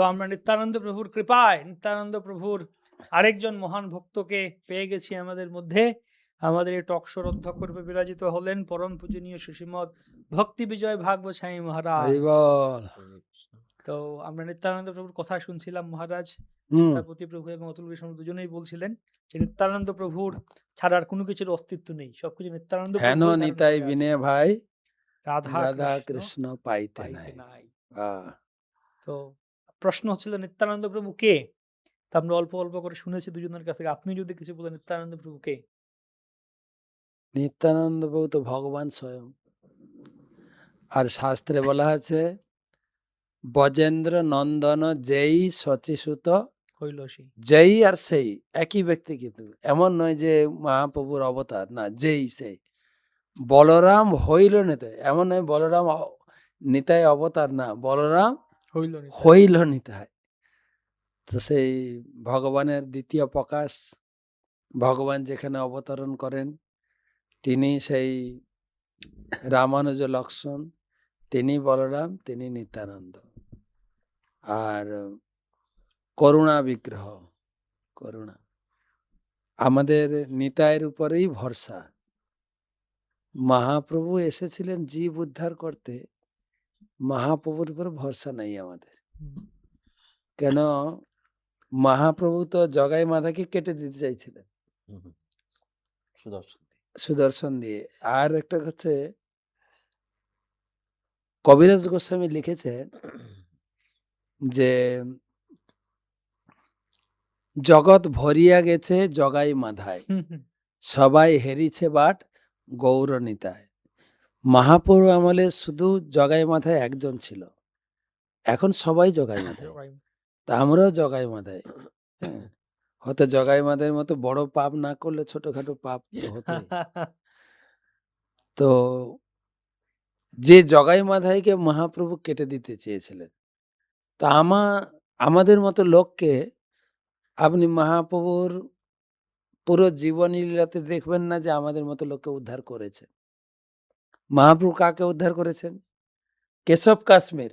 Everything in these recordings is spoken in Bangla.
তো আমরা নিত্যানন্দ প্রভুর কৃপায় নিত্যানন্দ প্রভুর আরেকজন মহান ভক্তকে পেয়ে গেছি আমাদের মধ্যে। আমাদের এই টক শোর অধ্যক্ষ রূপে বিরাজিত হলেন পরম পূজনীয় সুশ্রীমদ ভক্তি বিজয় ভাগবত স্বামী মহারাজ বল। তো আমরা নিত্যানন্দ প্রভুর কথা শুনছিলাম মহারাজ। তাপতি প্রভু এবং অতুল বিষ্ণু দুজনেই বলছিলেন যে নিত্যানন্দ প্রভুর ছাড়া আর কোনো কিছুর অস্তিত্ব নেই। সবকিছু নিত্যানন্দ হেন নিতাই বিনে ভাই। রাধা রাধা কৃষ্ণ পাইতে নাই। তো প্রশ্ন হচ্ছিল নিত্যানন্দ প্রভু কে? তা আমরা অল্প অল্প করে শুনেছি দুজনের কাছ থেকে আপনি যদি কিছু বলেন নিত্যানন্দ প্রভু কে? নিত্যানন্দ প্রভু তো ভগবান স্বয়ং। আর শাস্ত্রে বলা আছে বজেন্দ্র নন্দন যেই সচিসুত হইল সেই যেই আর সেই একই ব্যক্তি কিন্তু। এমন নয় যে মহাপ্রভুর অবতার না যেই সেই। বলরাম হইল নিতাই এমন নয় বলরাম নিতাই অবতার না বলরাম হইল। হইল নিতাই তো সেই ভগবানের দ্বিতীয় প্রকাশ, ভগবান যেখানে অবতরণ করেন, তিনি সেই রামানুজ লক্ষ্মণ, তিনি বলরাম, তিনি নিত্যানন্দ। আর করুণা বিগ্রহ, করুণা। আমাদের নিতায়ের উপরেই ভরসা। মহাপ্রভু এসেছিলেন জীব উদ্ধার করতে। মহাপ্রভুর উপর ভরসা নাই আমাদের কেন মহাপ্রভু তো জগাই মাথাকে কেটে দিতে চাইছিলেন সুদর্শন দিয়ে আর একটা হচ্ছে কবিরাজ গোস্বামী লিখেছে যে জগৎ ভরিয়া গেছে জগাই মাধায়। সবাই হেরিছে বাট গৌরনিতায় মহাপুর আমলে শুধু জগাই মাথায় একজন ছিল। এখন সবাই জগাই মাথায়। তা আমরাও জগাই মাথায়। হ্যাঁ হয়তো জগাই মাথায় মতো বড় পাপ না করলে ছোটখাটো পাপ তো হতোই। তো যে জগাই মাধাইকে মহাপ্রভু কেটে দিতে চেয়েছিলেন তা আমা আমাদের মতো লোককে আপনি মহাপ্রভুর পুরো জীবন লীলাতে দেখবেন না যে আমাদের মতো লোককে উদ্ধার করেছে মহাপ্রভু কাকে উদ্ধার করেছেন? কেশব কাশ্মীর।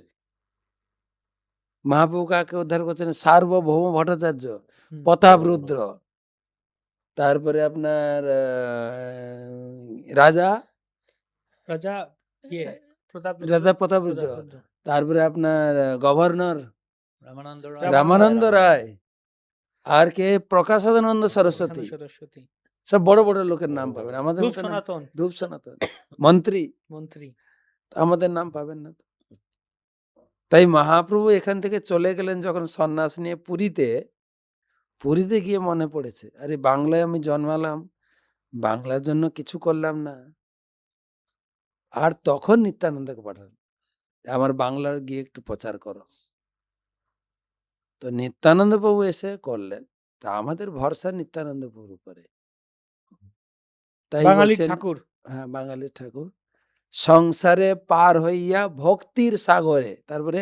মহাপ্রভু কাকে উদ্ধার করেছেন? সার্বভৌম ভট্টাচার্য। প্রতাপ রুদ্র। তারপরে আপনার রাজা। রাজা প্রতাপ রাজা প্রতাপ রুদ্র। তারপরে আপনার গভর্নর। রামানন্দ রায়। আর কে? প্রকাশানন্দ সরস্বতী। সরস্বতী। সব বড় বড় লোকের নাম পাবেন। আমাদের সনাতন। রূপ সনাতন। মন্ত্রী। মন্ত্রী। আমাদের নাম পাবেন না তাই মহাপ্রভু এখান থেকে চলে গেলেন যখন সন্ন্যাস নিয়ে পুরীতে। পুরীতে গিয়ে মনে পড়েছে আরে বাংলায় আমি জন্মালাম। বাংলার জন্য কিছু করলাম না। আর তখন নিত্যানন্দকে পাঠান আমার বাংলার গিয়ে একটু প্রচার করো। তো নিত্যানন্দ প্রভু এসে করলেন। তা আমাদের ভরসা নিত্যানন্দ প্রভুর উপরে। তাই বাঙালির ঠাকুর। হ্যাঁ বাঙালির ঠাকুর। সংসারে পার হইয়া ভক্তির সাগরে তারপরে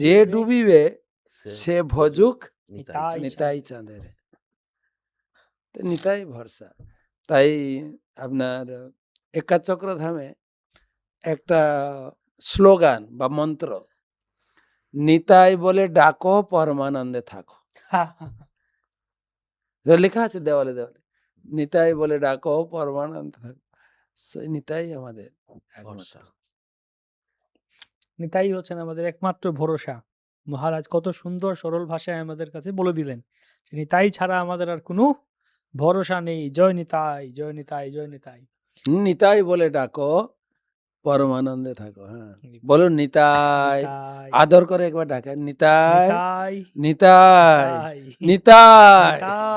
যে ডুবিবে, সে ভজুক নিতাই নিতাই চাঁদের নিতাই ভরসা। তাই আপনার একাচক্র ধামে একটা স্লোগান বা মন্ত্র নিতাই বলে ডাকো পরমানন্দে থাকো। লেখা আছে দেওয়ালে দেওয়ালে। নিতাই বলে ডাকো পরমানন্দে থাকো। নিতাই আমাদের নিতাই হচ্ছেন আমাদের একমাত্র ভরসা। মহারাজ কত সুন্দর সরল ভাষায় আমাদের কাছে বলে দিলেন নিতাই ছাড়া আমাদের আর কোনো ভরসা নেই। জয় নিতাই জয় নিতাই জয় নিতাই। নিতাই বলে ডাকো পরমানন্দে থাকো হ্যাঁ। বলুন নিতাই আদর করে একবার নিতাই নিতাই, নিতাই। নিতাই।